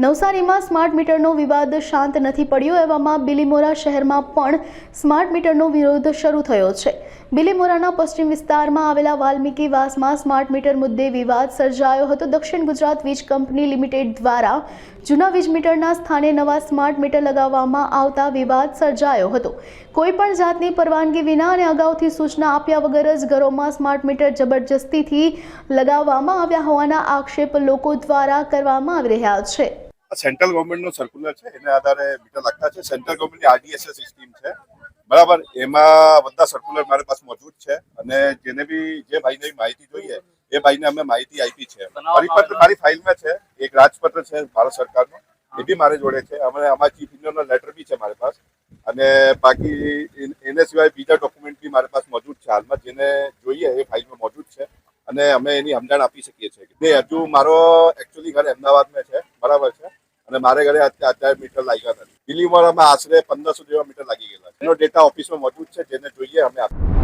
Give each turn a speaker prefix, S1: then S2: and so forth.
S1: નવસારીમાં સ્માર્ટ મીટરનો વિવાદ શાંત નથી પડ્યો એવામાં બિલીમોરા શહેરમાં પણ સ્માર્ટ મીટરનો વિરોધ શરૂ થયો છે. બિલીમોરાના પશ્ચિમ વિસ્તારમાં આવેલા વાલ્મીકી વાસમાં સ્માર્ટ મીટર મુદ્દે વિવાદ સર્જાયો હતો. દક્ષિણ ગુજરાત વીજ કંપની લિમિટેડ દ્વારા જૂના વીજ મીટરના સ્થાને નવા સ્માર્ટ મીટર લગાવવામાં આવતા વિવાદ સર્જાયો હતો. કોઈ પણ જાતની પરવાનગી વિના અને અગાઉથી સૂચના આપ્યા વગર જ ઘરોમાં સ્માર્ટ મીટર જબરજસ્તીથી લગાવવામાં આવ્યા હોવાના આક્ષેપ લોકો દ્વારા કરવામાં આવી રહ્યા છે.
S2: સેન્ટ્રલ ગવર્મેન્ટનું સર્ક્યુલર છે એના આધારે મીટર લાગતા છે. સેન્ટ્રલ ગવર્મેન્ટની આરડીએસએસ સ્કીમ છે. બરાબર એમાં બધા સર્ક્યુલર મારી પાસે મોજૂદ છે અને જેને બી જે ભાઈને માહિતી જોઈએ એ ભાઈને અમે માહિતી આપી છે. પરિપત્ર મારી ફાઇલમાં છે એક રાજપત્ર છે ભારત સરકારનો એ બી મારી જોડે છે. અમે અમારા ચીફ ઇન્જિનિયરનો લેટર બી છે મારી પાસે. અને બાકી એના સિવાય બીજા ડોક્યુમેન્ટ બી મારી પાસે મોજૂદ છે હાલમાં જેને જોઈએ એ ફાઇલમાં મોજૂદ છે. અને અમે એની સમજણ આપી શકીએ છીએ. હજુ મારો એકચ્યુઅલી ઘર અમદાવાદમાં છે બરાબર છે. અને મારે ઘરે અત્યારે મીટર લાગ્યા નથી. દિલ્હીમાં આશરે પંદરસો જેવા મીટર લાગી ગયેલા એનો ડેટા ઓફિસમાં મજબૂત છે, જેને જોઈએ અમે આપીએ